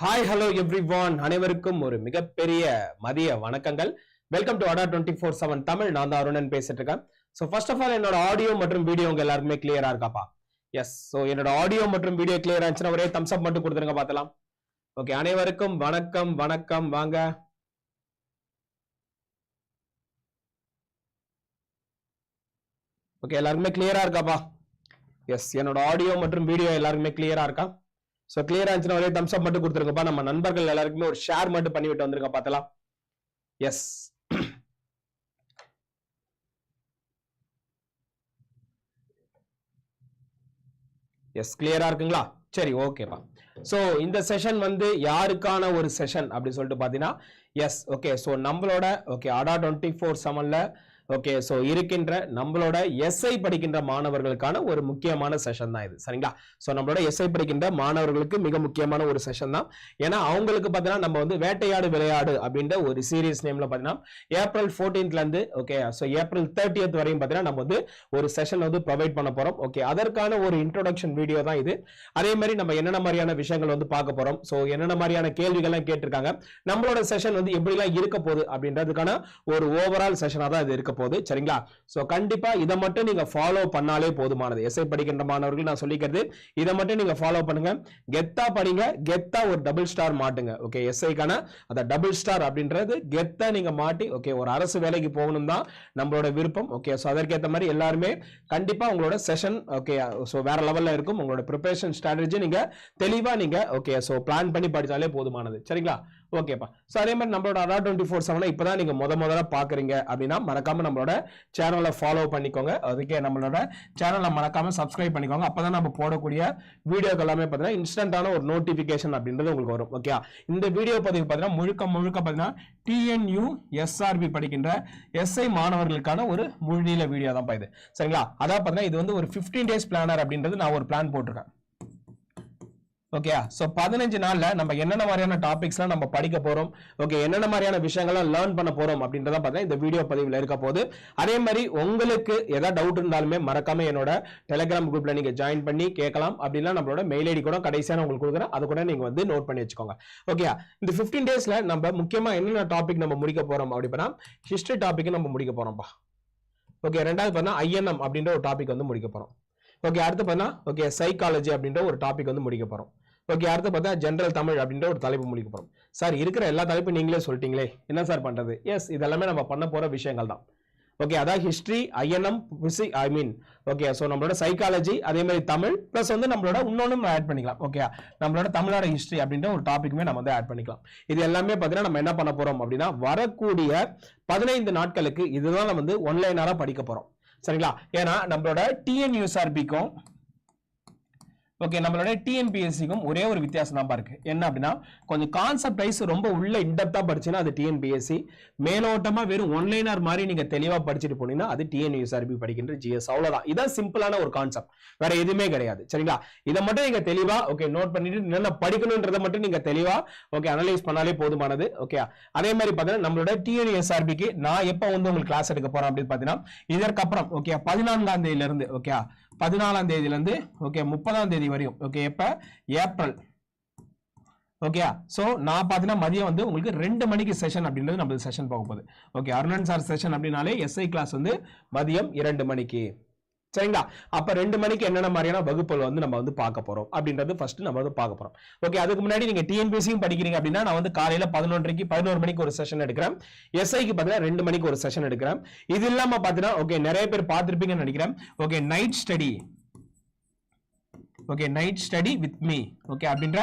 Hi hello every one அனைவருக்கும் ஒரு மிகப்பெரிய மதிய வணக்கங்கள். Welcome to Adda twenty four seven Tamil. நான் தான் அருணன் பேசிட்டு இருக்கேன். ஸோ ஃபர்ஸ்ட் ஆஃப் ஆல் என்னோட ஆடியோ மற்றும் வீடியோ உங்க எல்லாருமே கிளியரா இருக்காப்பா எஸ் ஸோ என்னோட ஆடியோ மற்றும் வீடியோ கிளியரா இருந்துச்சுன்னா ஒரே தம்ஸ் அப் மட்டும் கொடுத்துருங்க பார்த்தலாம் ஓகே அனைவருக்கும் வணக்கம் வணக்கம். வாங்க. ஓகே எல்லாருக்குமே கிளியரா இருக்காப்பா எஸ் என்னோட ஆடியோ மற்றும் வீடியோ எல்லாருக்குமே கிளியரா இருக்கா? ஸோ கிளியர் ஆச்சுன்னா ஒரே தம்ஸ் அப் மட்டும் கொடுத்துருங்கப்பா. நம்ம நண்பர்கள் எல்லாருக்குமே ஒரு ஷேர் மட்டும் பண்ணிவிட்டு வந்துருங்க பார்த்தலாம் எஸ் எஸ் கிளியரா இருக்குங்களா? சரி ஓகேப்பா. ஸோ இந்த செஷன் வந்து யாருக்கான ஒரு செஷன் அப்படி சொல்லிட்டு பார்த்தீங்கன்னா எஸ் ஓகே ஸோ நம்மளோட ஓகே அடா டுவெண்ட்டி ஃபோர் செவனில் ஓகே ஸோ இருக்கின்ற நம்மளோட எஸ்ஐ படிக்கின்ற மாணவர்களுக்கான ஒரு முக்கியமான செஷன் தான் இது. சரிங்களா? ஸோ நம்மளோட எஸ்ஐ படிக்கின்ற மாணவர்களுக்கு மிக முக்கியமான ஒரு செஷன் தான். ஏன்னா அவங்களுக்கு பார்த்தீங்கன்னா நம்ம வந்து வேட்டையாடு விளையாடு அப்படின்ற ஒரு சீரியஸ் நேம்ல பார்த்தீங்கன்னா ஏப்ரல் ஃபோர்டீன்த்லேருந்து ஓகே ஸோ ஏப்ரல் தேர்ட்டியத் வரையும் பார்த்தீங்கன்னா நம்ம வந்து ஒரு செஷன் வந்து ப்ரொவைட் பண்ண போகிறோம் ஓகே அதற்கான ஒரு இன்ட்ரோடக்ஷன் வீடியோ தான் இது. அதே மாதிரி நம்ம என்னென்ன மாதிரியான விஷயங்கள் வந்து பார்க்க போகிறோம் ஸோ என்னென்ன மாதிரியான கேள்விகள்லாம் கேட்டிருக்காங்க? நம்மளோட செஷன் வந்து எப்படிலாம் இருக்க போகுது அப்படின்றதுக்கான ஒரு ஓவரால் செஷனாக தான் இது இருக்க போகுது. சரிங்களா? ஸோ கண்டிப்பா இதை மட்டும் நீங்க ஃபாலோ பண்ணாலே போதுமானது. எஸ்ஐ படிக்கின்ற மாணவர்கள் நான் சொல்லிக்கிறது இதை மட்டும் நீங்க ஃபாலோ பண்ணுங்க. கெத்தா படிங்க கெத்தா ஒரு டபுள் ஸ்டார் மாட்டுங்க. ஓகே எஸ்ஐக்கான அந்த டபுள் ஸ்டார் அப்படின்றது கெத்தா நீங்க மாட்டி ஓகே ஒரு அரசு வேலைக்கு போகணும் தான் நம்மளோட விருப்பம். ஓகே ஸோ அதற்கேற்ற மாதிரி எல்லாருமே கண்டிப்பா உங்களோட செஷன் ஓகே ஸோ வேற லெவல்ல இருக்கும். உங்களோட ப்ரிப்பரேஷன் ஸ்ட்ராட்டஜி நீங்க தெளிவா நீங்க ஓகே ஸோ பிளான் பண்ணி படித்தாலே போதுமானது. சரிங்களா? ஓகேப்பா ஸோ அதே மாதிரி நம்மளோட அடா டுவெண்ட்டி ஃபோர் செவனை இப்போ தான் நீங்கள் முத முதல்ல பார்க்குறீங்க அப்படின்னா மறக்காம நம்மளோட சேனலை ஃபாலோ பண்ணிக்கோங்க. அதுக்கே நம்மளோட சேனலை மறக்காம சப்ஸ்கிரைப் பண்ணிக்கோங்க. அப்போ தான் நம்ம போடக்கூடிய வீடியோக்கு எல்லாமே பார்த்தீங்கன்னா இன்ஸ்டன்டான ஒரு நோட்டிஃபிகேஷன் அப்படின்றது உங்களுக்கு வரும். ஓகே இந்த வீடியோ பதிவு பார்த்தீங்கன்னா முழுக்க முழுக்க பார்த்தீங்கன்னா டிஎன்யூ எஸ்ஆர்பி படிக்கின்ற எஸ்ஐ மாணவர்களுக்கான ஒரு முழுநீள வீடியோ தான் இது. சரிங்களா? அதான் பார்த்தீங்கன்னா இது வந்து ஒரு ஃபிஃப்டீன் டேஸ் பிளானர் அப்படின்றது நான் ஒரு பிளான் போட்டிருக்கேன். ஓகே ஸோ பதினஞ்சு நாளில் நம்ம என்னென்ன மாதிரியான டாபிக்ஸ்லாம் நம்ம படிக்க போகிறோம் ஓகே என்னென்ன மாதிரியான விஷயங்கள்லாம் லேர்ன் பண்ண போகிறோம் அப்படின்றத பார்த்தா இந்த வீடியோ பதிவில் இருக்க போது அதே மாதிரி உங்களுக்கு எதாவது டவுட் இருந்தாலுமே மறக்காம என்னோட டெலிகிராம் குரூப்பில் நீங்கள் ஜாயின் பண்ணி கேட்கலாம் அப்படின்னா நம்மளோட மெயில் ஐடி கூட கடைசியாக உங்களுக்கு கொடுக்குறேன். அது கூட நீங்கள் வந்து நோட் பண்ணி வச்சுக்கோங்க. ஓகே இந்த ஃபிஃப்டீன் டேஸில் நம்ம முக்கியமாக என்னென்ன டாபிக் நம்ம முடிக்க போகிறோம் அப்படின்னா ஹிஸ்ட்ரி டாபிக் நம்ம முடிக்க போகிறோம்ப்பா ஓகே ரெண்டாவது பார்த்தா ஐஎன்எம் அப்படின்ற ஒரு டாபிக் வந்து முடிக்க போகிறோம் ஓகே அடுத்து பார்த்தா ஓகே சைக்காலஜி அப்படின்ற ஒரு டாபிக் வந்து முடிக்க போகிறோம் ஓகே அடுத்து பார்த்தா ஜென்ரல் தமிழ் அப்படின்ற ஒரு தலைப்பு முடிக்க போகிறோம் சார் இருக்கிற எல்லா தலைப்பும் நீங்களே சொல்லிட்டீங்களே என்ன சார் பண்ணுறது எஸ் இதெல்லாமே நம்ம பண்ண போகிற விஷயங்கள் தான். ஓகே அதான் history INM physic I mean okay so நம்மளோட சைக்காலஜி அதே மாதிரி தமிழ் ப்ளஸ் வந்து நம்மளோட இன்னொன்றும் ஆட் பண்ணிக்கலாம் ஓகே நம்மளோட தமிழோட ஹிஸ்ட்ரி அப்படின்ற ஒரு டாப்பிக்குமே நம்ம வந்து ஆட் பண்ணிக்கலாம். இது எல்லாமே பார்த்தீங்கன்னா நம்ம என்ன பண்ண போகிறோம் அப்படின்னா வரக்கூடிய பதினைந்து நாட்களுக்கு இதுதான் நம்ம வந்து ஒன்லைனாக படிக்க போகிறோம் சரிங்களா? ஏன்னா நம்மளோட டிஎன்யூஎஸ்ஆர்பிக்கும் ஓகே நம்மளோட டிஎன்பிஎஸ்சிக்கும் ஒரே ஒரு வித்தியாசம் தான் இருக்கு. என்ன அப்படின்னா கொஞ்சம் கான்செப்ட் வைஸ் ரொம்ப உள்ள இன்டெப்தா படிச்சுன்னா அது டிஎன்பிஎஸ்சி மேலோட்டமா வெறும் ஒன்லைனர் மாதிரி நீங்க தெளிவா படிச்சுட்டு போனீங்கன்னா அது டிஎன்யூஎஸ்ஆர்பி படிக்கின்ற ஜிஎஸ் அவ்வளவுதான். இதான் சிம்பிளான ஒரு கான்செப்ட் வேற எதுவுமே கிடையாது. சரிங்களா? இதை மட்டும் நீங்க தெளிவா ஓகே நோட் பண்ணிட்டு என்னென்ன படிக்கணுன்றதை மட்டும் நீங்க தெளிவா ஓகே அனலைஸ் பண்ணாலே போதுமானது ஓகே அதே மாதிரி பார்த்தீங்கன்னா நம்மளோட டிஎன்யூஎஸ்ஆர்பிக்கு நான் எப்போ வந்து உங்களுக்கு கிளாஸ் எடுக்க போறேன் அப்படின்னு பார்த்தீங்கன்னா இதற்கப்புறம் ஓகே பதினான்காம் தேதியில இருந்து ஓகே பதினாலாம் தேதியிலேருந்து ஓகே முப்பதாம் தேதி வரையும் ஓகே எப்போ? ஏப்ரல். ஓகே ஸோ நான் பார்த்தீங்கன்னா மதியம் வந்து உங்களுக்கு ரெண்டு மணிக்கு செஷன் அப்படின்றது நம்ம செஷன் போக போகுது. ஓகே அருணன் சார் செஷன் அப்படின்னாலே எஸ்ஐ கிளாஸ் வந்து மதியம் இரண்டு மணிக்கு. சரிங்களா? அப்ப ரெண்டு மணிக்கு என்னென்ன மாதிரியான வகுப்புகள் வந்து நம்ம வந்து பார்க்க போறோம்? அப்படின்றது ஃபர்ஸ்ட் நம்ம வந்து பார்க்க போறோம். ஓகே அதுக்கு முன்னாடி நீங்க டிஎன்பிசியும் படிக்கிறீங்க அப்படின்னா நான் வந்து காலையில பதினொன்றைக்கு பதினோரு மணிக்கு ஒரு செஷன் எடுக்கிறேன். எஸ்ஐக்கு பார்த்தீங்கன்னா ரெண்டு மணிக்கு ஒரு செஷன் எடுக்கிறேன். இது இல்லாம பார்த்தீங்கன்னா ஓகே நிறைய பேர் பார்த்திருப்பீங்கன்னு நினைக்கிறேன். Okay night study okay night study with me okay அப்படின்ற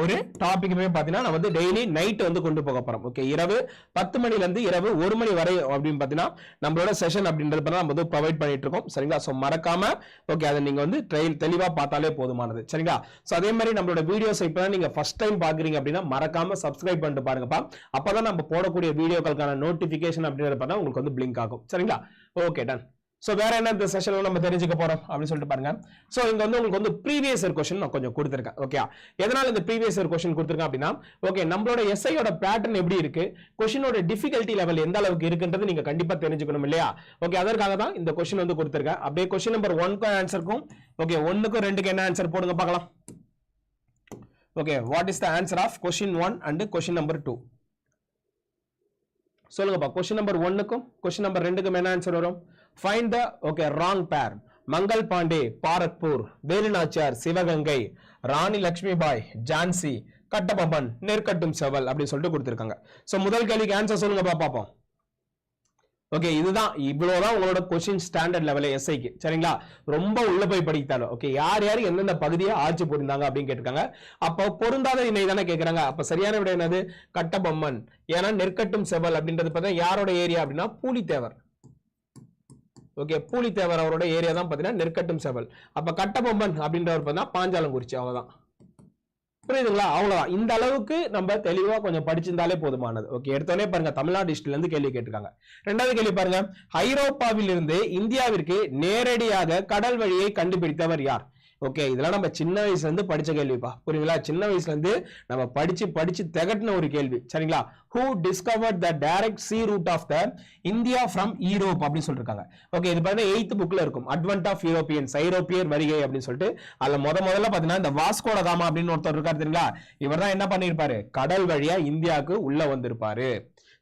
ஒரு டாபிக்குமே பார்த்தீங்கன்னா நான் வந்து டெய்லி நைட் வந்து கொண்டு போக போறோம். ஓகே இரவு பத்து மணில இருந்து இரவு ஒரு மணி வரை அப்படின்னு பார்த்தீங்கன்னா நம்மளோட செஷன் அப்படின்றது பார்த்தா நம்ம வந்து ப்ரொவைட் பண்ணிட்டு இருக்கோம். சரிங்களா? ஸோ மறக்காம ஓகே அதை நீங்க வந்து ட்ரெயில் தெளிவாக பார்த்தாலே போதுமானது. சரிங்களா? ஸோ அதே மாதிரி நம்மளோட வீடியோஸ் இப்போ நீங்க ஃபர்ஸ்ட் டைம் பாக்குறீங்க அப்படின்னா மறக்காம சப்ஸ்கிரைப் பண்ணிட்டு பாருங்கப்பா அப்போதான் நம்ம போடக்கூடிய வீடியோக்களுக்கான நோட்டிபிகேஷன் அப்படின்றது பார்த்தா உங்களுக்கு வந்து பிளிங்க் ஆகும். சரிங்களா? ஓகே டன் ஸோ வேற என்ன இந்த செஷன்ல நம்ம தெரிஞ்சுக்க போறோம் அப்படின்னு சொல்லிட்டு பாருங்க. ஸோ இங்க வந்து உங்களுக்கு வந்து ப்ரீவியஸ் இயர் கொஸ்டின் நான் கொஞ்சம் கொடுத்துருக்கேன் ஓகே எதனால இந்த ப்ரீவியஸ் இயர் கொஸ்டின் கொடுத்துருக்கேன் அப்படின்னா ஓகே நம்மளோட எஸ்ஐயோட பேட்டர்ன் எப்படி இருக்கு? கொஸ்டினோட டிஃபிகல்ட்டி லெவல் எந்த அளவுக்கு இருக்குன்றது நீங்க கண்டிப்பா தெரிஞ்சுக்கணும் இல்லையா? ஓகே அதற்காக தான் இந்த கொஸ்டின் வந்து கொடுத்துருக்கேன். அப்படியே கொஸ்டின் நம்பர் ஒன்க்கு ஆன்சருக்கும் ஓகே ஒன்னுக்கும் ரெண்டுக்கு என்ன ஆன்சர் போடுங்க பார்க்கலாம். Okay what is the answer of question one and question number two சொல்லுங்கப்பா கொஸ்டின் நம்பர் ஒன்னுக்கும் கொஸ்டின் நம்பர் ரெண்டுக்கும் என்ன ஆன்சர் வரும்? ஃபைண்ட் த ஓகே ராங் பேர் மங்கள் பாண்டே பாரக்பூர் வேலுநாச்சியார் சிவகங்கை ராணி லக்ஷ்மிபாய் ஜான்சி கட்டபொம்மன் நெற்கட்டும் செவல் அப்படின்னு சொல்லிட்டு கொடுத்துருக்காங்க. ஸோ முதல் கேள்விக்கு ஆன்சர் சொல்லுங்க பார்ப்போம் ஓகே இதுதான் இவ்வளோதான் உங்களோட கொஸ்டின் ஸ்டாண்டர்ட் லெவலில் எஸ்ஐக்கு சரிங்களா? ரொம்ப உள்ள போய் படித்தாலும் ஓகே யார் யார் எந்தெந்த பகுதியை ஆட்சி புரிந்தாங்க அப்படின்னு கேட்டிருக்காங்க. அப்போ பொருந்தாத இணை தானே கேட்குறாங்க. அப்ப சரியான விட என்னது? கட்டபொம்மன். ஏன்னா நெற்கட்டும் செவல் அப்படின்றது பார்த்தா யாரோட ஏரியா அப்படின்னா பூலித்தேவர். ஓகே பூலித்தேவர் அவரோட ஏரியா தான் பார்த்தீங்கன்னா நெற்கட்டும் செவல். அப்ப கட்டபொம்மன் அப்படின்றவர் பார்த்தீங்கன்னா பாஞ்சாலங்குறிச்சி அவ்வளவுதான். புரியுதுங்களா? அவ்வளவுதான். இந்த அளவுக்கு நம்ம தெளிவா கொஞ்சம் படிச்சிருந்தாலே போதுமானது. ஓகே எடுத்தோடனே பாருங்க தமிழ்நாடு டிஸ்ட்ரிக்ட்ல இருந்து கேள்வி கேட்டிருக்காங்க. ரெண்டாவது கேள்வி பாருங்க ஐரோப்பாவிலிருந்து இந்தியாவிற்கு நேரடியாக கடல் வழியை கண்டுபிடித்தவர் யார்? ஓகே இதெல்லாம் நம்ம சின்ன வயசுல இருந்து படிச்ச கேள்விப்பா. புரியுங்களா சின்ன வயசுல இருந்து நம்ம படிச்சு படிச்சு திகட்டின ஒரு கேள்வி. சரிங்களா? Who discovered the direct sea route of the India from Europe அப்படின்னு சொல்லிருக்காங்க. ஓகே இது பார்த்தீங்கன்னா எயித்து புக்ல இருக்கும். அட்வென்ட் ஆஃப் யூரோப்பியன்ஸ் ஐரோப்பியர் வருகை அப்படின்னு சொல்லிட்டு அதுல முத முதல்ல பாத்தீங்கன்னா இந்த வாஸ்கோட காமா அப்படின்னு ஒருத்தர் இருக்காரு தெரியுங்களா? இவர் தான் என்ன பண்ணிருப்பாரு? கடல் வழியா இந்தியாவுக்கு உள்ள வந்திருப்பாரு.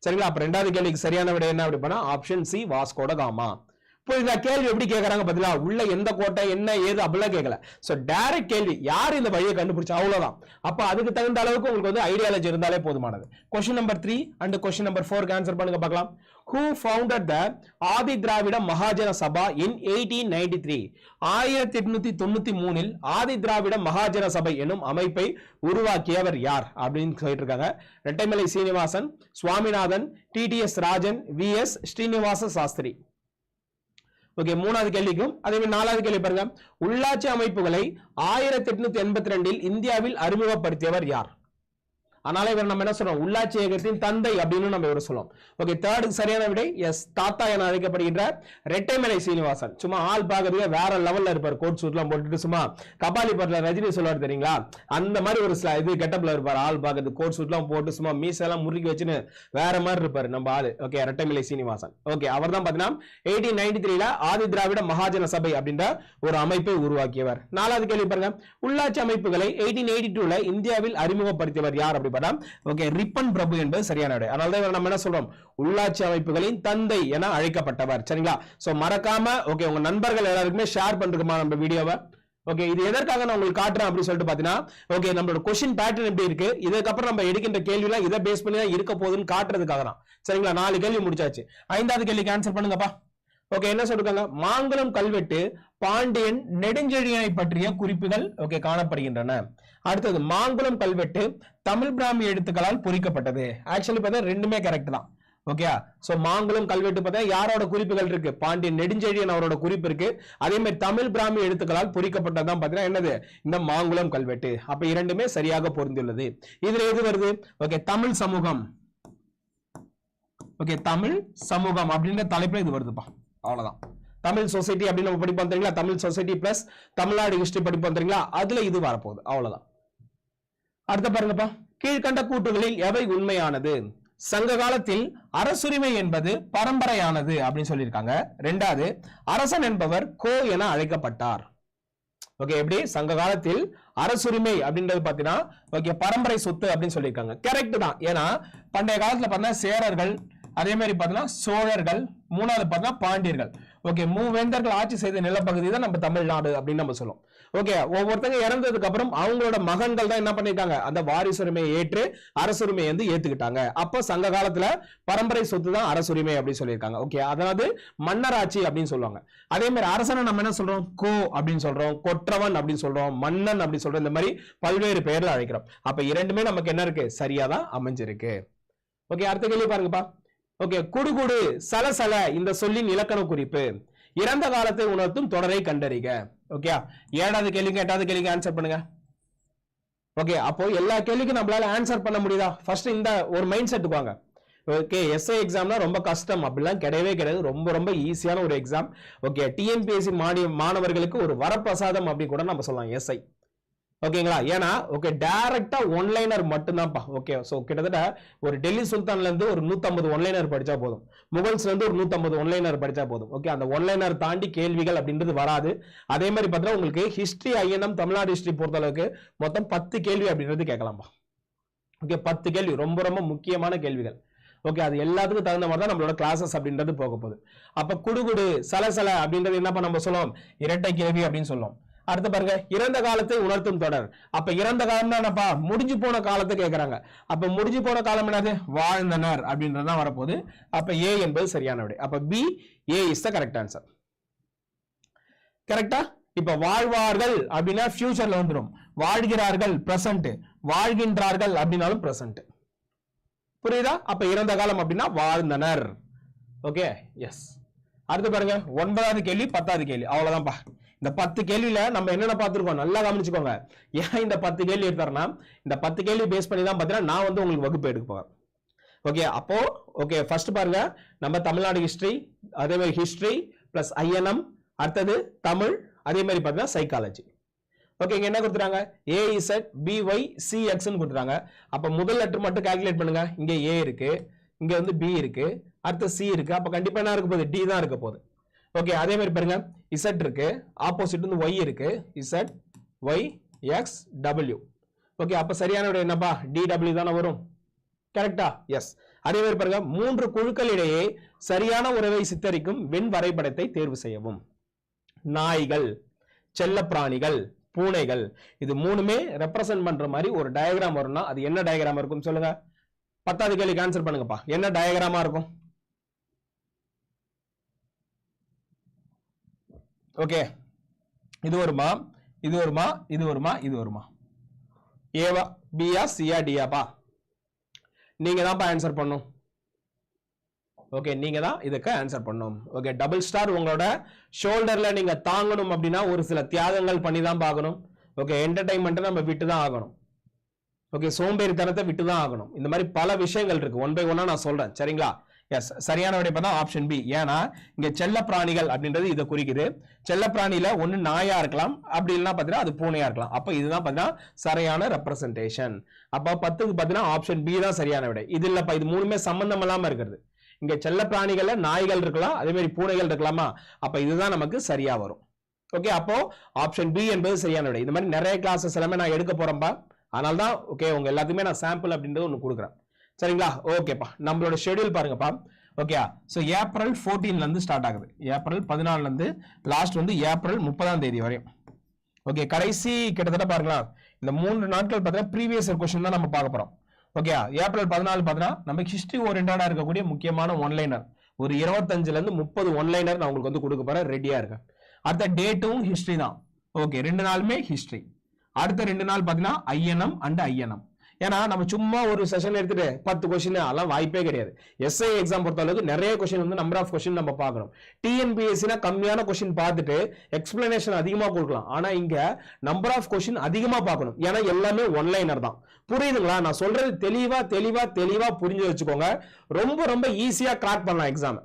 சரிங்களா? அப்ப ரெண்டாவது கேள்விக்கு சரியான விட என்ன அப்படி ஆப்ஷன் சி வாஸ்கோட காமா புரியுதா கேள்வி எப்படி கேட்கறாங்க பதிலா உள்ள எந்த கோட்டை என்ன ஏது அப்படிலாம் கேட்கல சோ டைரக்ட் கேள்வி யார் இந்த வழியை கண்டுபிடிச்சா? அவ்வளவுதான். அப்ப அதுக்கு தகுந்த அளவுக்கு உங்களுக்கு வந்து ஐடியாலஜி இருந்தாலே போதுமானது. Question number three and question number ஃபோருக்கு ஆன்சர் பண்ணுங்க பார்க்கலாம். Who founded the Adi Dravida Mahajana Sabha in eighteen ninety three ஆயிரத்தி எட்நூத்தி தொண்ணூத்தி மூணில் ஆதி திராவிட மகாஜன சபை எனும் அமைப்பை உருவாக்கியவர் யார்? அப்படின்னு சொல்லிட்டு இருக்காங்க Rettaimalai Srinivasan Swaminathan TTS Rajan V S Srinivasa Sastri. Okay மூணாவது கேள்விக்கும் அதே மாதிரி நாலாவது கேள்வி பாருங்க. உள்ளாட்சி அமைப்புகளை ஆயிரத்தி எட்நூத்தி எண்பத்தி ரெண்டில் இந்தியாவில் அறிமுகப்படுத்தியவர் யார்? அதனால இவர் நம்ம என்ன சொல்றோம்? உள்ளாட்சி இயக்கத்தின் தந்தை அப்படின்னு நம்ம இவர் சொல்லுவோம் ஓகே தேர்டுக்கு சரியான விடை எஸ் தாத்தா என அழைக்கப்படுகின்ற ரெட்டைமலை சீனிவாசன். சும்மா ஆள் பார்க்கறதுக்கு வேற லெவல்ல இருப்பார். கோட் சூட்லாம் போட்டுட்டு சும்மா கபாலி படத்துல ரஜினி சொல்லுவார் தெரியுங்களா? அந்த மாதிரி ஒரு ஸ்ல- இது கெட்டப்ல இருப்பார். ஆள் பார்க்கறது கோட் சூட்லாம் போட்டு சும்மா மீசெல்லாம் முறுக்கி வச்சுன்னு வேற மாதிரி இருப்பாரு நம்ம ஆளு. ஓகே ரெட்டைமலை சீனிவாசன். ஓகே அவர் தான் பாத்தீங்கன்னா எயிட்டீன் நைன்டி த்ரீல ஆதி திராவிட மகாஜன சபை அப்படின்ற ஒரு அமைப்பை உருவாக்கியவர். நாலாவது கேள்வி பாருங்க. உள்ளாட்சி அமைப்புகளை எயிட்டீன் எயிட்டி டூல இந்தியாவில் அறிமுகப்படுத்தியவர் யார் அப்படி பார்த்தா ஓகே ரிப்பன் பிரபு என்பது சரியான விடை. அதனால தான் நம்ம என்ன சொல்றோம்? உள்ளாட்சி அமைப்புகளின் தந்தை என அழைக்கப்பட்டவர். சரிங்களா? சோ மறக்காம ஓகே உங்க நண்பர்கள் எல்லாருக்குமே ஷேர் பண்றதுமா நம்ம வீடியோவை? ஓகே இது எதற்காக நான் உங்களுக்கு காட்டுறேன் அப்படின்னு சொல்லிட்டு பாத்தீங்கன்னா ஓகே நம்மளோட கொஸ்டின் பேட்டர்ன் எப்படி இருக்கு? இதுக்கப்புறம் நம்ம எடுக்கின்ற கேள்விலாம் இதை பேஸ் பண்ணி தான் இருக்க போகுதுன்னு காட்டுறதுக்காக தான். சரிங்களா? நாலு கேள்வி முடிச்சாச்சு. ஐந்தாவது கேள்விக்கு ஆன்சர் பண்ணுங்கப்பா. ஓகே என்ன சொல்லிருக்காங்க? மாங்குளம் கல்வெட்டு பாண்டியன் நெடுஞ்செழியனை பற்றிய குறிப்புகள் ஓகே காணப்படுகின்றன. அடுத்தது மாங்குளம் கல்வெட்டு தமிழ் பிராமி எழுத்துக்களால் பொறிக்கப்பட்டது. ஆக்சுவலி பார்த்தா ரெண்டுமே கரெக்ட் தான். ஓகே சோ மாங்குளம் கல்வெட்டு பார்த்தா யாரோட குறிப்புகள் இருக்கு? பாண்டியன் நெடுஞ்செழியன் அவரோட குறிப்பு இருக்கு. அதே மாதிரி தமிழ் பிராமி எழுத்துக்களால் பொறிக்கப்பட்டதான் பாத்தீங்கன்னா என்னது? இந்த மாங்குளம் கல்வெட்டு. அப்ப இரண்டுமே சரியாக பொருந்துள்ளது இதுல எது வருது? ஓகே தமிழ் சமூகம். ஓகே தமிழ் சமூகம் அப்படின்ற தலைப்புல இது வருதுப்பா. அவ்வளவுதான். தமிழ் சொசைட்டி அப்படின்னு நம்ம படிப்போம் தெரியுங்களா Tamil society plus Tamil Nadu history படிப்போம் தெரியுங்களா அதுல இது வரப்போகுது. அவ்வளவுதான். அடுத்த பாருங்கப்பா. கீழ்கண்ட கூற்றுகளில் எவை உண்மையானது? சங்க காலத்தில் அரசுரிமை என்பது பரம்பரையானது அப்படின்னு சொல்லியிருக்காங்க. ரெண்டாவது அரசன் என்பவர் கோ என அழைக்கப்பட்டார். ஓகே எப்படி? சங்க காலத்தில் அரசுரிமை அப்படின்றது பாத்தீங்கன்னா ஓகே பரம்பரை சொத்து அப்படின்னு சொல்லியிருக்காங்க. கரெக்ட் தான். ஏன்னா பண்டைய காலத்துல பார்த்தா சேரர்கள் அதே மாதிரி பார்த்தீங்கன்னா சோழர்கள் மூணாவது பார்த்தீங்கன்னா பாண்டியர்கள். ஓகே மூவேந்தர்கள் ஆட்சி செய்த நிலப்பகுதி தான் நம்ம தமிழ்நாடு அப்படின்னு நம்ம சொல்லுவோம். ஓகே ஒவ்வொருத்தங்க இறந்ததுக்கு அப்புறம் அவங்களோட மகன்கள் தான் என்ன பண்ணிருக்காங்க அந்த வாரிசுரிமையை ஏற்று அரசுரிமையை வந்து ஏத்துக்கிட்டாங்க. அப்போ சங்க காலத்துல பரம்பரை சொத்து தான் அரசுரிமை அப்படின்னு சொல்லியிருக்காங்க. ஓகே அதாவது மன்னராட்சி அப்படின்னு சொல்லுவாங்க. அதே மாதிரி அரசனை நம்ம என்ன சொல்றோம்? கோ அப்படின்னு சொல்றோம். கொற்றவன் அப்படின்னு சொல்றோம். மன்னன் அப்படின்னு சொல்றோம். இந்த மாதிரி பல்வேறு பெயர்ல அழைக்கிறோம். அப்ப இரண்டுமே நமக்கு என்ன இருக்கு? சரியாதான் அமைஞ்சிருக்கு. ஓகே அடுத்த கேள்வி பாருங்கப்பா. ஓகே குடுகுடு சலசல இந்த சொல்லின் இலக்கண குறிப்பு. இறந்த காலத்தை உணர்த்தும் தொடரை கண்டறிக. ஓகே ஏழாவது கேள்விக்கு எட்டாவது கேள்விக்கு ஆன்சர் பண்ணுங்க. ஓகே அப்போ எல்லா கேள்விக்கும் நம்மளால ஆன்சர் பண்ண முடியுதா? ஃபர்ஸ்ட் இந்த ஒரு மைண்ட் செட்டுக்கு வாங்க. ஓகே எஸ்ஐ எக்ஸாம்னா ரொம்ப கஷ்டம். அப்படிலாம் கிடையவே கிடையாது. ரொம்ப ரொம்ப ஈஸியான ஒரு எக்ஸாம் ஓகே டிஎன்பிஎஸ்சி மாணி மாணவர்களுக்கு ஒரு வரப்பிரசாதம் அப்படி கூட நம்ம சொல்லலாம் எஸ்ஐ ஓகேங்களா? ஏன்னா ஓகே டைரக்டா ஒன்லைனர் மட்டும்தான்ப்பா. ஓகே ஸோ கிட்டத்தட்ட ஒரு டெல்லி சுல்தான்ல இருந்து ஒரு 150 ஒன்லைனர் படிச்சா போதும். முகல்ஸ்ல இருந்து ஒரு 150 ஒன்லைனர் படிச்சா போதும். ஓகே அந்த ஒன்லைனர் தாண்டி கேள்விகள் அப்படின்றது வராது. அதே மாதிரி பார்த்தீங்கன்னா உங்களுக்கு ஹிஸ்டரி ஐஎன்எம் தமிழ்நாடு ஹிஸ்டரி பொறுத்த அளவுக்கு மொத்தம் பத்து கேள்வி அப்படின்றது கேட்கலாம்ப்பா. ஓகே பத்து கேள்வி. ரொம்ப ரொம்ப முக்கியமான கேள்விகள். ஓகே அது எல்லாத்துக்கும் தகுந்த மாதிரி தான் நம்மளோட கிளாஸஸ் அப்படின்றது போக போகுது. அப்ப குடுகுடு சலசல அப்படின்றது என்னப்பா நம்ம சொல்லுவோம்? இரட்டை கேள்வி அப்படின்னு சொல்லுவோம். அடுத்து பாருங்க இறந்த காலத்தை உணர்த்தும் தொடர். அப்ப இறந்த காலம் என்னப்பா? முடிஞ்சு போன காலத்தை கேட்கறாங்க அப்ப முடிஞ்சு போன காலம் என்னது? வாழ்ந்தனர் அப்படின்றது வரப்போகுது. அப்ப ஏ என்பது சரியான விடை. அப்ப B A is the correct answer கரெக்டா இப்ப வாழ்வார்கள் அப்படின்னா ஃபியூச்சர்ல வந்துடும் வாழ்கிறார்கள் பிரசன்ட் வாழ்கின்றார்கள் அப்படின்னாலும் பிரசன்ட் புரியுதா? அப்ப இறந்த காலம் அப்படின்னா வாழ்ந்தனர். ஓகே எஸ் அடுத்து பாருங்க ஒன்பதாவது கேள்வி பத்தாவது கேள்வி. அவ்வளவுதான்ப்பா. இந்த பத்து கேள்வியில நம்ம என்னென்ன பார்த்துருக்கோம்? நல்லா கவனிச்சுக்கோங்க. ஏன் இந்த பத்து கேள்வி எடுத்தாருன்னா இந்த பத்து கேள்வி பேஸ் பண்ணி தான் பார்த்தீங்கன்னா நான் வந்து உங்களுக்கு வகுப்பு எடுக்க ஓகே அப்போ ஓகே ஃபர்ஸ்ட் பாருங்க. நம்ம தமிழ்நாடு ஹிஸ்டரி அதே மாதிரி ஹிஸ்டரி பிளஸ் ஐஎன்எம் அடுத்தது தமிழ் அதே மாதிரி பார்த்தீங்கன்னா சைக்காலஜி ஓகே இங்க என்ன கொடுத்துறாங்க ஏ இசட் பிஒய் சிஎக்ஸ்னு கொடுத்துறாங்க அப்ப முதல் லெட்டர் மட்டும் கால்குலேட் பண்ணுங்க. இங்க ஏ இருக்கு இங்க வந்து பி இருக்கு அடுத்து சி இருக்கு. அப்ப கண்டிப்பா என்ன இருக்க போகுது? டி தான் இருக்க போகுது. ஓகே அதே மாதிரி பாருங்க. இசட் இருக்கு ஆப்போசிட் வந்து ஒய் இருக்கு. Z Y X W okay அப்ப சரியான விட என்னப்பா? டி டபிள்யூ தானே வரும். கரெக்டா எஸ் அதே மாதிரி பாருங்க மூன்று குழுக்களிடையே சரியான உறவை சித்தரிக்கும் வெண் வரைபடத்தை தேர்வு செய்யவும். நாய்கள் செல்லப்பிராணிகள் பூனைகள் இது மூணுமே ரெப்ரசன்ட் பண்ற மாதிரி ஒரு டயக்ராம் வரும்னா அது என்ன டயக்ராம் இருக்கும் சொல்லுங்க. பத்தாவது கேள்விக்கு ஆன்சர் பண்ணுங்கப்பா. என்ன டயக்ராமா இருக்கும்? ஓகே இது வருமா? இது வருமா? இது வருமா? இது வருமா? ஏவா பியா சியா டியாப்பா நீங்க தான்ப்பா ஆன்சர் பண்ணும். ஓகே நீங்க தான் இதுக்கு ஆன்சர் பண்ணணும் ஓகே டபுள் ஸ்டார் உங்களோட ஷோல்டர்ல நீங்க தாங்கணும் அப்படின்னா ஒரு சில தியாகங்கள் பண்ணி தான் பார்க்கணும். ஓகே என்டர்டைன்மெண்ட்டை நம்ம விட்டு தான் ஆகணும். ஓகே சோம்பேறித்தனத்தை விட்டு தான் ஆகணும். இந்த மாதிரி பல விஷயங்கள் இருக்கு. ஒன் பை ஒன்னா நான் சொல்றேன். சரிங்களா? எஸ் சரியான விடை பார்த்தா ஆப்ஷன் பி ஏன்னா இங்க செல்ல பிராணிகள் அப்படின்றது இதை குறிக்குது. செல்ல பிராணியில ஒன்னு நாயா இருக்கலாம். அப்படி இல்லைன்னா பாத்தீங்கன்னா அது பூனையா இருக்கலாம். அப்ப இதுதான் பாத்தீங்கன்னா சரியான ரெப்ரசன்டேஷன் அப்ப பத்துக்கு பாத்தீங்கன்னா ஆப்ஷன் பி தான் சரியான விடை. இது இல்லப்பா இது மூணுமே சம்பந்தம் இல்லாம இருக்கிறது. இங்க செல்ல பிராணிகள்ல நாய்கள் இருக்கலாம் அதே மாதிரி பூனைகள் இருக்கலாமா? அப்ப இதுதான் நமக்கு சரியா வரும். ஓகே அப்போ ஆப்ஷன் பி என்பது சரியான விடை. இந்த மாதிரி நிறைய கிளாஸஸ் எல்லாமே நான் எடுக்க போறேன்பா. அதனால தான் ஓகே உங்க எல்லாத்துக்குமே நான் சாம்பிள் அப்படின்றது ஒன்று கொடுக்குறேன். சரிங்களா? ஓகேப்பா நம்மளோட ஷெட்யூல் பாருங்கப்பா. ஓகே ஸோ ஏப்ரல் ஃபோர்டீன்லேருந்து ஸ்டார்ட் ஆகுது. ஏப்ரல் பதினாலுலேருந்து லாஸ்ட் வந்து ஏப்ரல் முப்பதாம் தேதி வரையும். ஓகே கடைசி கிட்டத்தட்ட பாருங்களா இந்த மூன்று நாட்கள் பார்த்தீங்கன்னா ப்ரீவியஸ் கொஸ்டின் தான் நம்ம பார்க்க போகிறோம் ஓகே ஏப்ரல் பதினாலு பார்த்தீங்கன்னா நம்ம ஹிஸ்ட்ரி ஓரியன்டாக இருக்கக்கூடிய முக்கியமான ஒன்லைனர் ஒரு இருபத்தஞ்சுலேருந்து முப்பது ஒன்லைனர் நான் உங்களுக்கு வந்து கொடுக்க போகிறேன் ரெடியாக இருக்கேன் அடுத்த டேட்டும் ஹிஸ்ட்ரி தான். ஓகே ரெண்டு நாளுமே ஹிஸ்ட்ரி அடுத்த ரெண்டு நாள் பார்த்தீங்கன்னா ஐஎன்எம் அண்ட் ஐஎன்எம் ஏன்னா நம்ம சும்மா ஒரு செஷன் எடுத்துட்டு பத்து கொஸ்டின் அதெல்லாம் வாய்ப்பே கிடையாது. எஸ்ஐ எக்ஸாம் பொறுத்த அளவுக்கு நிறைய கொஸ்டின் வந்து நம்பர் ஆஃப் கொஸ்டின் நம்ம பார்க்கணும். டிஎன்பிஎஸ்சினா கம்மியான கொஸ்டின் பார்த்துட்டு எக்ஸ்பிளனேஷன் அதிகமாக கொடுக்கலாம். ஆனா இங்க நம்பர் ஆஃப் கொஸ்டின் அதிகமாக பார்க்கணும். ஏன்னா எல்லாமே ஒன்லைனர் தான். புரியுதுங்களா? நான் சொல்றது தெளிவா தெளிவா தெளிவா புரிஞ்சு வச்சுக்கோங்க. ரொம்ப ரொம்ப ஈஸியா கிராக் பண்ணலாம் எக்ஸாம்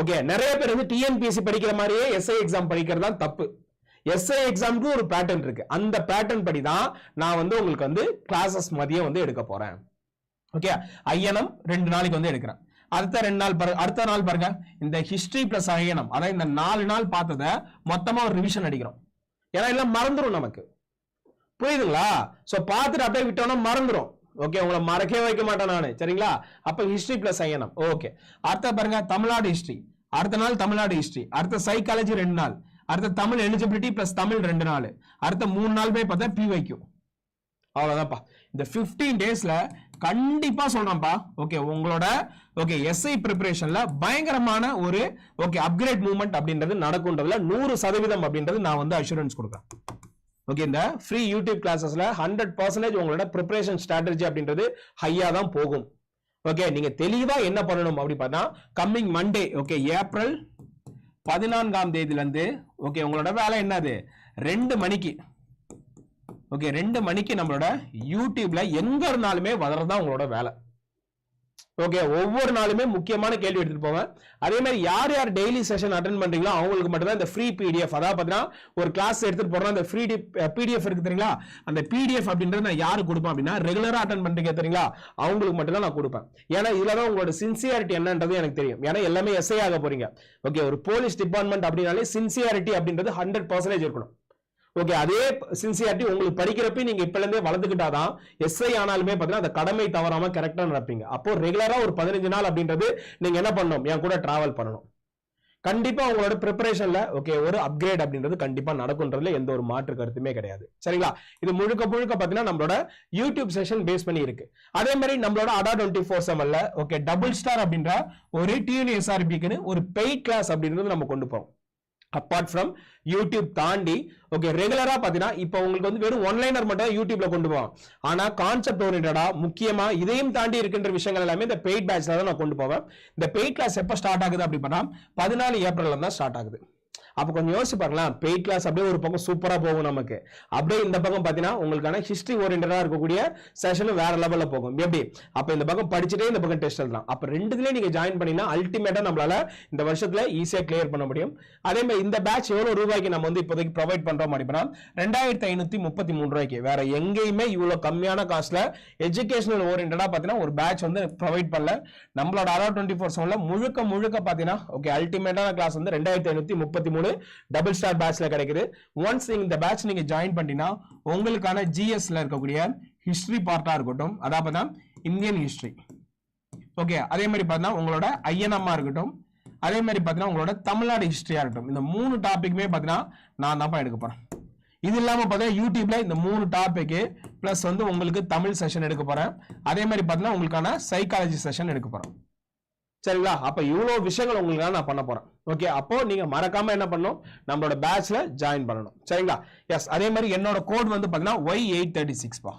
ஓகே நிறைய பேர் வந்து டிஎன்பிஎஸ்சி படிக்கிற மாதிரியே எஸ்ஐ எக்ஸாம் படிக்கிறது தான் தப்பு. எஸ்ஐ எக்ஸாம்க்கு ஒரு பேட்டர்ன் இருக்கு. அந்த பேட்டர்ன் படி தான் நான் வந்து உங்களுக்கு வந்து கிளாஸஸ் மதியம் வந்து எடுக்க போறேன். ஓகே ஐயனம் ரெண்டு நாளைக்கு வந்து எடுக்கிறேன். அடுத்த ரெண்டு நாள் பாருங்க அடுத்த நாள் பாருங்க. இந்த ஹிஸ்டரி பிளஸ் ஐயனம் அதாவது இந்த நாலு நாள் பார்த்ததை மொத்தமா ஒரு ரிவிஷன் அடிக்கிறோம். ஏன்னா எல்லாம் மறந்துடும் நமக்கு. புரியுதுங்களா? சோ பார்த்துட்டு அப்படியே விட்டோம்னா மறந்துடும் ஓகே உங்களை மறக்கவே வைக்க மாட்டேன் நான். சரிங்களா? அப்ப ஹிஸ்டரி பிளஸ் ஐயனம் ஓகே அடுத்த பாருங்க தமிழ்நாடு ஹிஸ்டரி அடுத்த நாள் தமிழ்நாடு ஹிஸ்டரி அடுத்த சைக்காலஜி ரெண்டு நாள். அடுத்த தமிழ் எலிஜிபிலிட்டி பிளஸ் தமிழ் ரெண்டு நாள். அடுத்த மூணு நாள் போய் பார்த்தா பிவைக்யூ அவ்வளவுதான்ப்பா. இந்த 15 டேஸ்ல கண்டிப்பா சொல்றேன்ப்பா. ஓகே உங்களோட ஓகே எஸ்ஐ ப்ரிப்பரேஷன்ல பயங்கரமான ஒரு ஓகே அப்கிரேட் மூவ்மெண்ட் அப்படின்றது நடக்கும்ன்றதுல நூறு சதவீதம் அப்படின்றது நான் வந்து அஷூரன்ஸ் கொடுக்குறேன். ஓகே இந்த ஃப்ரீ யூடியூப் கிளாஸஸ்ல ஹண்ட்ரட் பர்சன்டேஜ் உங்களோட ப்ரிப்பரேஷன் ஸ்ட்ராட்டஜி அப்படின்றது ஹையா தான் போகும். ஓகே நீங்க தெளிவா என்ன பண்ணணும் அப்படி பார்த்தா கம்மிங் மண்டே ஓகே ஏப்ரல் பதினான்காம் தேதியிலேருந்து ஓகே உங்களோட வேலை என்னது? ரெண்டு மணிக்கு ஓகே ரெண்டு மணிக்கு நம்மளோட யூடியூப்ல எங்க இருந்தாலுமே வளர்றதா உங்களோட வேலை. ஓகே ஒவ்வொரு நாளுமே முக்கியமான கேள்வி எடுத்துட்டு போவேன். அதே மாதிரி யார் யார் டெய்லி செஷன் அட்டன் பண்றீங்களோ அவங்களுக்கு மட்டும்தான் இந்த ஃப்ரீ பிடிஎஃப் அதாவது பார்த்தீங்கன்னா ஒரு கிளாஸ் எடுத்துட்டு போறோம் அந்த ஃப்ரீ பிடிஎஃப் இருக்கு தெரியுங்களா? அந்த பிடிஎஃப் அப்படின்றது நான் யாருக்கு கொடுப்பேன் அப்படின்னா ரெகுலரா அட்டன் பண்றீங்க தெரியுங்களா? அவங்களுக்கு மட்டும் தான் நான் கொடுப்பேன். ஏன்னா இதுல தான் உங்களோட சின்சியாரிட்டி என்னன்றது எனக்கு தெரியும். ஏன்னா எல்லாமே எஸ்ஐ ஆக போறீங்க. ஓகே ஒரு போலீஸ் டிபார்ட்மெண்ட் அப்படின்னாலே சின்சியாரிட்டி அப்படின்றது ஹண்ட்ரட் பர்சன்டேஜ் இருக்கணும். ஓகே அதே சின்சியாரிட்டி உங்களுக்கு படிக்கிறப்ப நீங்க இப்பல இருந்தே வளர்ந்துக்கிட்டாதான் எஸ்ஐ ஆனாலுமே பாத்தீங்கன்னா அந்த கடமை தவறாம கரெக்டா நடப்பீங்க. அப்போ ரெகுலரா ஒரு பதினஞ்சு நாள் அப்படின்றது நீங்க என்ன பண்ணணும்? என் கூட டிராவல் பண்ணணும். கண்டிப்பா உங்களோட ப்ரிப்பரேஷன்ல ஓகே ஒரு அப்கிரேட் அப்படின்றது கண்டிப்பா நடக்கும்ன்றதுல எந்த ஒரு மாற்று கருத்துமே கிடையாது. சரிங்களா? இது முழுக்க முழுக்க பாத்தீங்கன்னா நம்மளோட யூடியூப் செஷன் பேஸ் பண்ணி இருக்கு. அதே மாதிரி நம்மளோட அடா டுவெண்ட்டி ஃபோர் செவன்ல ஓகே டபுள் ஸ்டார் அப்படின்ற ஒரு டிஎன்எஸ்ஆர்பிக்குன்னு ஒரு பெய்ட் கிளாஸ் அப்படின்றது நம்ம கொண்டு போறோம். அப்பார்ட் ஃப்ரம் யூடியூப் தாண்டி ஓகே ரெகுலராக பார்த்தீங்கன்னா இப்போ உங்களுக்கு வந்து வெறும் ஒன்லைனர் மட்டும் தான் யூடியூப்ல கொண்டு போவோம் ஆனால் கான்செப்ட் ஓரியன்டா முக்கியமாக இதையும் தாண்டி இருக்கின்ற விஷயங்கள் எல்லாமே இந்த பெய்ட் பேட்ச்ல தான் நான் கொண்டு போவேன். இந்த பெய்ட் கிளாஸ் எப்போ ஸ்டார்ட் ஆகுது அப்படி பதினாலு ஏப்ரல்ல தான் ஸ்டார்ட் ஆகுது. அப்போ கொஞ்சம் யோசிச்சு பாருங்களேன் பெய்ட் கிளாஸ் அப்படியே ஒரு பக்கம் சூப்பராக போகும் நமக்கு. அப்படியே இந்த பக்கம் பார்த்தீங்கன்னா உங்களுக்கான ஹிஸ்ட்ரி ஓரியன்டாக இருக்கக்கூடிய செஷனும் வேற லெவலில் போகும். எப்படி? அப்போ இந்த பக்கம் படிச்சுட்டே இந்த பக்கம் டெஸ்ட் எழுதலாம். அப்போ ரெண்டுலயே நீங்கள் ஜாயின் பண்ணிங்கன்னா அல்டிமேட்டாக நம்மளால இந்த வருஷத்தில் ஈஸியாக கிளியர் பண்ண முடியும். அதே மாதிரி இந்த பேட்ச் எவ்வளோ ரூபாய்க்கு நம்ம வந்து இப்போதைக்கு ப்ரொவைட் பண்ணுறோம் அப்படின்னா ரெண்டாயிரத்தி ஐநூற்றி முப்பத்தி மூணு ரூபாய்க்கு. வேற எங்கேயுமே இவ்வளோ கம்மியான காஸ்ட்ல எஜுகேஷனல் ஓரியன்டாக பார்த்தீங்கன்னா ஒரு பேட்ச் வந்து ப்ரொவைட் பண்ணல. நம்மளோட அரா டுவெண்ட்டி ஃபோர் செவனில் முழுக்க முழுக்க பார்த்தீங்கன்னா ஓகே அல்டிமேட்டான கிளாஸ் வந்து ரெண்டாயிரத்தி ஐநூற்றி முப்பத்தி மூணு டபுள் ஸ்டார் பேட்ச்ல கிடைக்குது. ஒன்ஸ் நீங்க இந்த பேட்ச் நீங்க ஜாயின் பண்ணிட்டீங்கன்னா உங்களுக்கான ஜிஎஸ்ல இருக்கக்கூடிய ஹிஸ்டரி பார்ட்டா இருக்கட்டும். அதாவது இந்தியன் ஹிஸ்டரி ஓகே அதே மாதிரி பார்த்தீங்கன்னா உங்களோட ஐஎன்எம்மா இருக்கட்டும். அதே மாதிரி பார்த்தீங்கன்னா உங்களோட தமிழ்நாடு ஹிஸ்டரியா இருக்கட்டும். இந்த மூணு டாபிக்குமே பார்த்தீங்கன்னா நான் தான்ப்பா எடுக்க போறேன். இது இல்லாம பார்த்தீங்கன்னா யூடியூப்ல இந்த மூணு டாபிக் பிளஸ் வந்து உங்களுக்கு தமிழ் செஷன் எடுக்க போறேன். அதே மாதிரி பார்த்தீங்கன்னா உங்களுக்கான சைக்காலஜி செஷன் எடுக்க போறேன் சரிங்களா? அப்ப இவ்வளவு விஷயங்கள் உங்களுக்காக நான் பண்ண போறேன். ஓகே அப்போ நீங்க மறக்காம என்ன பண்ணணும்? நம்மளோட பேட்ச்ல ஜாயின் பண்ணணும். சரிங்களா? எஸ் அதே மாதிரி என்னோட கோட் வந்து பாத்தீங்கன்னா ஒய் எயிட் தேர்ட்டி சிக்ஸ் பா.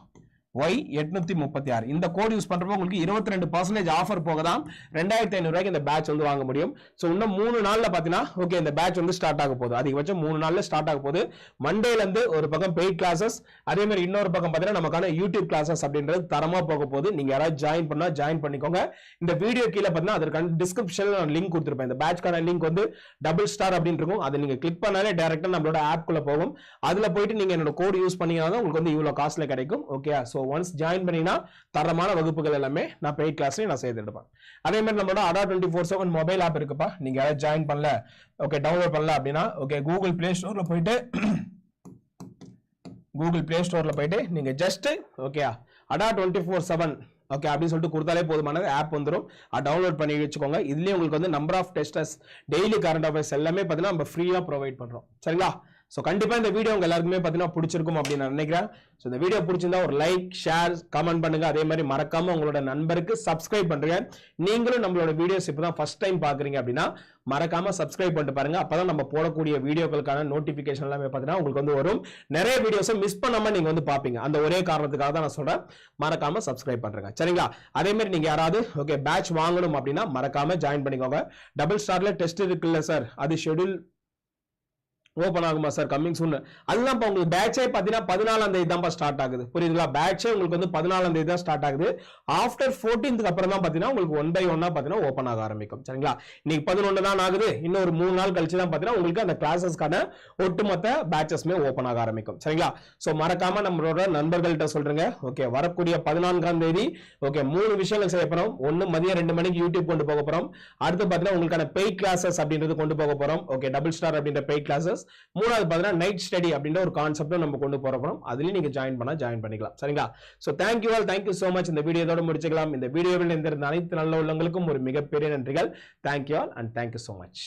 ஒய் எட்நூத்தி முப்பத்தி ஆறு. இந்த கோட் யூஸ் பண்றப்போ உங்களுக்கு இருபத்தி ரெண்டு பர்சன்டேஜ் ஆஃபர் போக தான் ரெண்டாயிரத்தி ஐநூறு ரூபாய்க்கு இந்த பேட்ச் வந்து வாங்க முடியும். ஸோ இன்னும் மூணு நாள்ல பாத்தீங்கன்னா ஓகே இந்த பேட்ச் வந்து ஸ்டார்ட் ஆக போகுது. அதிகபட்சம் மூணு நாள்ல ஸ்டார்ட் ஆக போகுது. மண்டேல இருந்து ஒரு பக்கம் பெய்ட் கிளாஸஸ் அதே மாதிரி இன்னொரு பக்கம் பாத்தீங்கன்னா நமக்கான யூடியூப் கிளாஸஸ் அப்படின்றது தரமா போக போகுது. நீங்க யாராவது ஜாயின் பண்ணா ஜாயின் பண்ணிக்கோங்க. இந்த வீடியோ கீழே பாத்தீங்கன்னா அதற்கான டிஸ்கிரிப்ஷன் நான் லிங்க் கொடுத்துருப்பேன். இந்த பேட்ச்க்கான லிங்க் வந்து டபுள் ஸ்டார் அப்படின்னு இருக்கும். அதை நீங்க கிளிக் பண்ணாலே டேரக்டா நம்மளோட ஆப் குள்ள போகும். அதுல போயிட்டு நீங்க என்னோட கோட் யூஸ் பண்ணீங்கன்னா உங்களுக்கு வந்து இவ்வளவு காஸ்ட்ல கிடைக்கும். ஓகே ஸோ ஒன்ஸ் ஜாயின் பண்ணீங்கன்னா தரமான வகுப்புகள் எல்லாமே நான் பெய்ட் கிளாஸ்லேயும் நான் செய்து எடுப்பேன். அதே மாதிரி நம்மளோட Adda twenty four seven mobile app இருக்குப்பா. நீங்கள் யாராவது ஜாயின் பண்ணல ஓகே டவுன்லோட் பண்ணல அப்படின்னா ஓகே கூகுள் பிளே ஸ்டோரில் போயிட்டு கூகுள் பிளே ஸ்டோரில் போயிட்டு நீங்கள் just okay Adda twenty four seven okay அப்படின்னு சொல்லிட்டு கொடுத்தாலே போதுமானது. ஆப் வந்துடும் டவுன்லோட் பண்ணி வச்சுக்கோங்க. இதுலயே உங்களுக்கு வந்து number of testers daily current affairs எல்லாமே பார்த்தீங்கன்னா நம்ம ஃப்ரீயாக ப்ரொவைட் பண்ணுறோம் சரிங்களா? ஸோ கண்டிப்பாக இந்த வீடியோ உங்கள் எல்லாருக்குமே பார்த்தீங்கன்னா பிடிச்சிருக்கும் அப்படின்னு நான் நினைக்கிறேன். ஸோ இந்த வீடியோ பிடிச்சிருந்தா ஒரு லைக் ஷேர் கமெண்ட் பண்ணுங்க. அதே மாதிரி மறக்காம உங்களோட நண்பருக்கு சப்ஸ்கிரைப் பண்ணுங்க. நீங்களும் நம்மளோட வீடியோஸ் இப்போ தான் ஃபர்ஸ்ட் டைம் பார்க்குறீங்க அப்படின்னா மறக்காம சப்ஸ்கிரைப் பண்ணிட்டு பாருங்க. அப்பதான் நம்ம போடக்கூடிய வீடியோக்களுக்கான நோட்டிஃபிகேஷன் எல்லாமே பார்த்தீங்கன்னா உங்களுக்கு வந்து வரும். நிறைய வீடியோஸை மிஸ் பண்ணாம நீங்க வந்து பார்ப்பீங்க அந்த ஒரே காரணத்துக்காக தான் நான் சொல்றேன். மறக்காம சப்ஸ்கிரைப் பண்றேங்க. சரிங்களா? அதே மாதிரி நீங்க யாராவது ஓகே பேட்ச் வாங்கணும் அப்படின்னா மறக்காம ஜாயின் பண்ணிக்கோங்க. டபுள் ஸ்டார்ல டெஸ்ட் இருக்குல்ல சார் அது ஷெட்யூல் ஓப்பன் ஆகுமா சார் கம்மிங் சூன் அதுதான் இப்போ உங்களுக்கு பேட்சே பார்த்தீங்கன்னா பதினாலாம் தேதி தான் ஸ்டார்ட் ஆகுது. புரியுதுங்களா? பேட்சே உங்களுக்கு வந்து பதினாலாம் தேதி தான் ஸ்டார்ட் ஆகுது. ஆஃப்டர் ஃபோர்டீன்த்துக்கு அப்புறம் தான் பார்த்தீங்கன்னா உங்களுக்கு ஒன் பை ஒன்னா பார்த்தீங்கன்னா ஓப்பன் ஆக ஆரம்பிக்கும். சரிங்களா? இன்னைக்கு பதினொன்று தான் ஆகுது. இன்னொரு மூணு நாள் கழிச்சு தான் பார்த்தீங்கன்னா உங்களுக்கு அந்த கிளாஸஸ்க்கான ஒட்டுமொத்த பேட்சஸ்மே ஓப்பன் ஆக ஆரம்பிக்கும். சரிங்களா? ஸோ மறக்காம நம்மளோட நண்பர்கள்ட்ட சொல்றேங்க ஓகே வரக்கூடிய பதினான்காம் தேதி ஓகே மூணு விஷயங்கள் செய்ய போறோம். ஒன்று மதியம் ரெண்டு மணிக்கு யூடியூப் கொண்டு போக போறோம். அடுத்து பார்த்தீங்கன்னா உங்களுக்கான பெய்ட் கிளாஸஸ் அப்படின்றது கொண்டு போக போறோம். ஓகே டபுள் ஸ்டார் அப்படின்ற பெய்ட் கிளாஸஸ் மூணாவது பார்த்தீங்கன்னா நைட் ஸ்டடி அப்படின்ற ஒரு கான்செப்டும் நம்ம கொண்டு போற போறோம். அதுலயும் நீங்க ஜாயின் பண்ணா ஜாயின் பண்ணிக்கலாம். சரிங்களா? So thank you all thank you so much இந்த வீடியோதோட முடிச்சுக்கலாம். இந்த வீடியோவில் இருந்திருந்த அனைத்து நல்ல உள்ளங்களுக்கும் ஒரு மிகப்பெரிய நன்றிகள். Thank you all and thank you so much